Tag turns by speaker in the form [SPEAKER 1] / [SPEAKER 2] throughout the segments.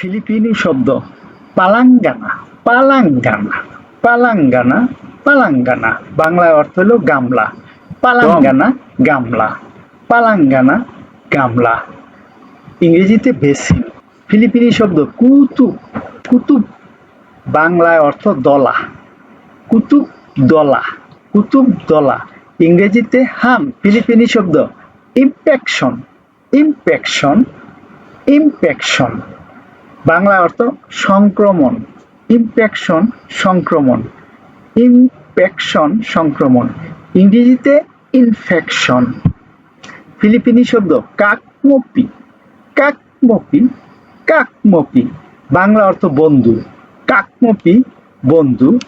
[SPEAKER 1] ফিলিপিনি শব্দ পালাঙ্গানা পালাঙ্গানা পালাঙ্গানা পালাঙ্গানা। বাংলায় অর্থ হলো গামলা। পালাঙ্গানা গামলা। পালাঙ্গানা, গামলা। ইংরেজিতে বেসিন ফিলিপিনি শব্দ কুতুব কুতুব। বাংলায় অর্থ দলা। কুতুব দলা কুতুব দলা। ইংরেজিতে হাম, ফিলিপিনি শব্দ ইম্প্যাকশন ইম্প্যাকশন ইম্প্যাকশন। বাংলা অর্থ সংক্রমণ ইম্প্যাকশন সংক্রমণ ইম্প্যাকশন সংক্রমণ, ইংরেজিতে ইনফেকশন ফিলিপিনি শব্দ কাকমপি কাকমপি কাকমপি, বাংলা অর্থ বন্ধু, কাকমপি বন্ধু,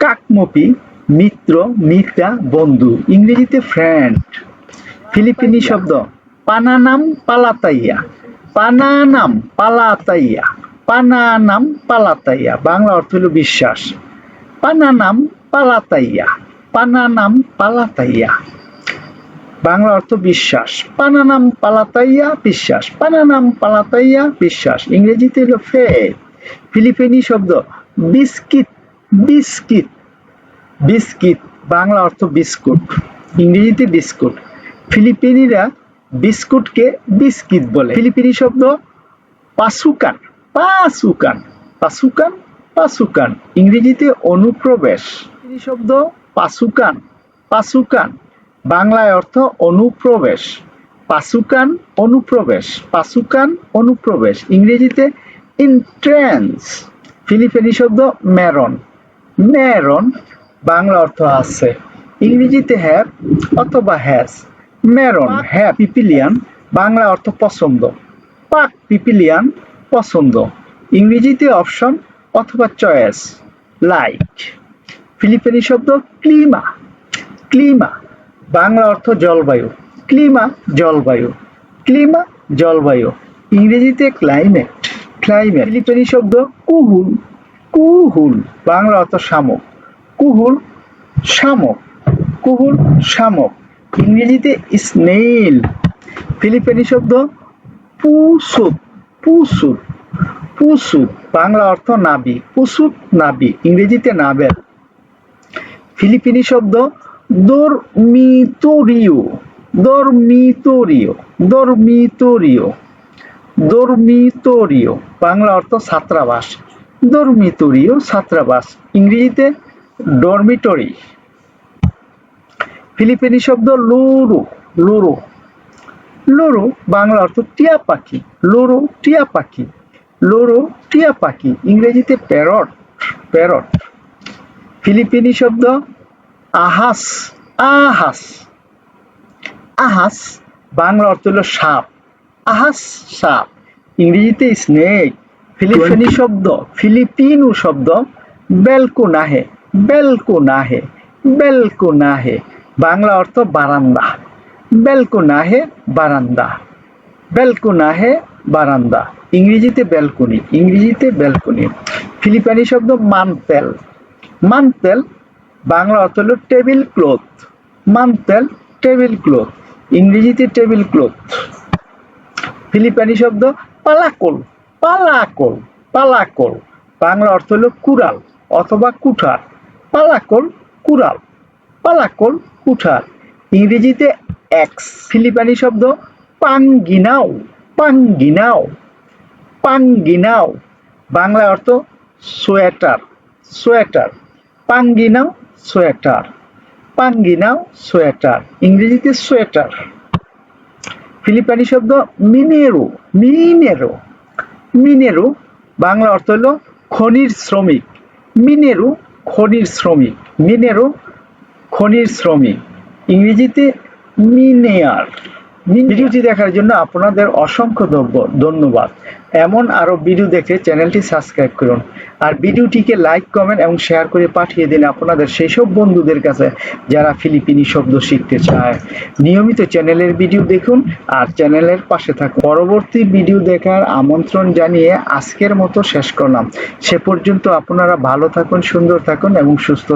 [SPEAKER 1] কাকমপি মিত্র, মিতা বন্ধু, ইংরেজিতে ফ্রেন্ড ফিলিপিনি শব্দ পানানাম পালাতাইয়া পানানাম পালাতাইয়া পানানাম পালাতাইয়া বাংলা অর্থ হলো বিশ্বাস পানানাম পালাতাইয়া পানানাম পালাতাইয়া বাংলা অর্থ বিশ্বাস পানানাম পালাতাইয়া বিশ্বাস পানানাম পালাতাইয়া বিশ্বাস ইংরেজিতে হলো ফেথ ফিলিপিনি শব্দ বিস্কিট বিস্কিট বিস্কিট বাংলা অর্থ বিস্কুট ইংরেজিতে বিস্কুট ফিলিপিনিরা বিস্কুটকে বিস্কিট বলে। ফিলিপিনি শব্দ পাসুকান পাসুকান পাসুকান পাসুকান। ইংরেজিতে অনুপ্রবেশ। ফিলিপিনি শব্দ পাসুকান পাসুকান। বাংলায় অর্থ অনুপ্রবেশ। পাসুকান অনুপ্রবেশ। পাসুকান, অনুপ্রবেশ। ইংরেজিতে ইন্ট্রেন্স ফিলিপিনি শব্দ মেরন। মেরন, বাংলা অর্থ আছে। ইংরেজিতে হ্যাভ অথবা হ্যাজ মেরন হ্যাঁ পিপিলিয়ান, বাংলা অর্থ পছন্দ। পাক পিপিলিয়ান, পছন্দ। ইংরেজিতে অপশন, অথবা চয়েস, লাইক। ফিলিপিনি শব্দ, ক্লিমা। ক্লিমা, বাংলা অর্থ জলবায়ু। ক্লিমা জলবায়ু। ক্লিমা, জলবায়ু। ইংরেজিতে ক্লাইমেট ক্লাইমেট। ফিলিপিনি শব্দ, কুহুল। কুহুল, বাংলা অর্থ শামুক। কুহুল শামুক। কুহুল, শামুক। ইংরেজিতে স্নেইল ফিলিপিনি শব্দ পুসুত পুসুত পুসুত বাংলা অর্থ নাবি পুসুত নাবি, ইংরেজিতে নাবেল। ফিলিপিনি শব্দ dormitorio dormitorio dormitorio dormitorio Bangla অর্থ ছাত্রাবাস dormitorio ছাত্রাবাস। ইংরেজিতে ডরমিটরি ফিলিপিনি শব্দ লুরু লুরু। লুরু বাংলা অর্থ টিয়া পাখি লুরু টিয়া পাখি লুরু টিয়া পাখি ইংরেজিতে প্যারট প্যারট। ফিলিপিনি শব্দ আহাস আহাস। আহাস বাংলা অর্থ হলো সাপ আহাস সাপ। ইংরেজিতে স্নেক ফিলিপিনি শব্দ ফিলিপিনো শব্দ বেলকো নাহে বেলকো নাহে বেলকো নাহে বাংলা অর্থ বারান্দা। বেলকো নাহে বারান্দা। বেলকো নাহে বারান্দা। ইংরেজিতে ব্যালকনি ইংরেজিতে ব্যালকনি ফিলিপানি শব্দ মানতেল। মানতেল, বাংলা অর্থ হলো টেবিল ক্লথ। মানতেল, টেবিল ক্লথ। ইংরেজিতে টেবিল ক্লথ। ফিলিপাইনি শব্দ পালাকল পালাকল পালাকল। বাংলা অর্থ হলো কুড়াল অথবা কুঠার। পালাকল, কুড়াল। পালাকল কুঠার। ইংরেজিতে এক্স, ফিলিপানি শব্দ পাঙ্গিনাও পাঙ্গিনাও পাঙ্গিনাও। বাংলা অর্থ সোয়েটার সোয়েটার। পাঙ্গিনাও সোয়েটার। পাঙ্গিনাও, সোয়েটার। ইংরেজিতে সোয়েটার। ফিলিপানি শব্দ মিনেরো মিনেরো। মিনেরো, বাংলা অর্থ হলো খনির শ্রমিক। মিনেরো, খনির শ্রমিক। মিনেরো খনির শ্রমিক। ইংরেজিতে মিনেয়ার। ভিডিওটি দেখার জন্য আপনাদের অসংখ্য ধন্য- ধন্যবাদ। এমন আরও ভিডিও দেখে চ্যানেলটি সাবস্ক্রাইব করুন। আর ভিডিওটিকে লাইক, কমেন্ট এবং শেয়ার করে পাঠিয়ে দিন আপনাদের সেই সব বন্ধুদের কাছে যারা ফিলিপিনি শব্দ শিখতে চায়। নিয়মিত চ্যানেলের ভিডিও দেখুন আর চ্যানেলের পাশে থাকুন। পরবর্তী ভিডিও দেখার আমন্ত্রণ জানিয়ে আজকের মতো শেষ করলাম। সে পর্যন্ত আপনারা ভালো থাকুন, সুন্দর থাকুন এবং সুস্থ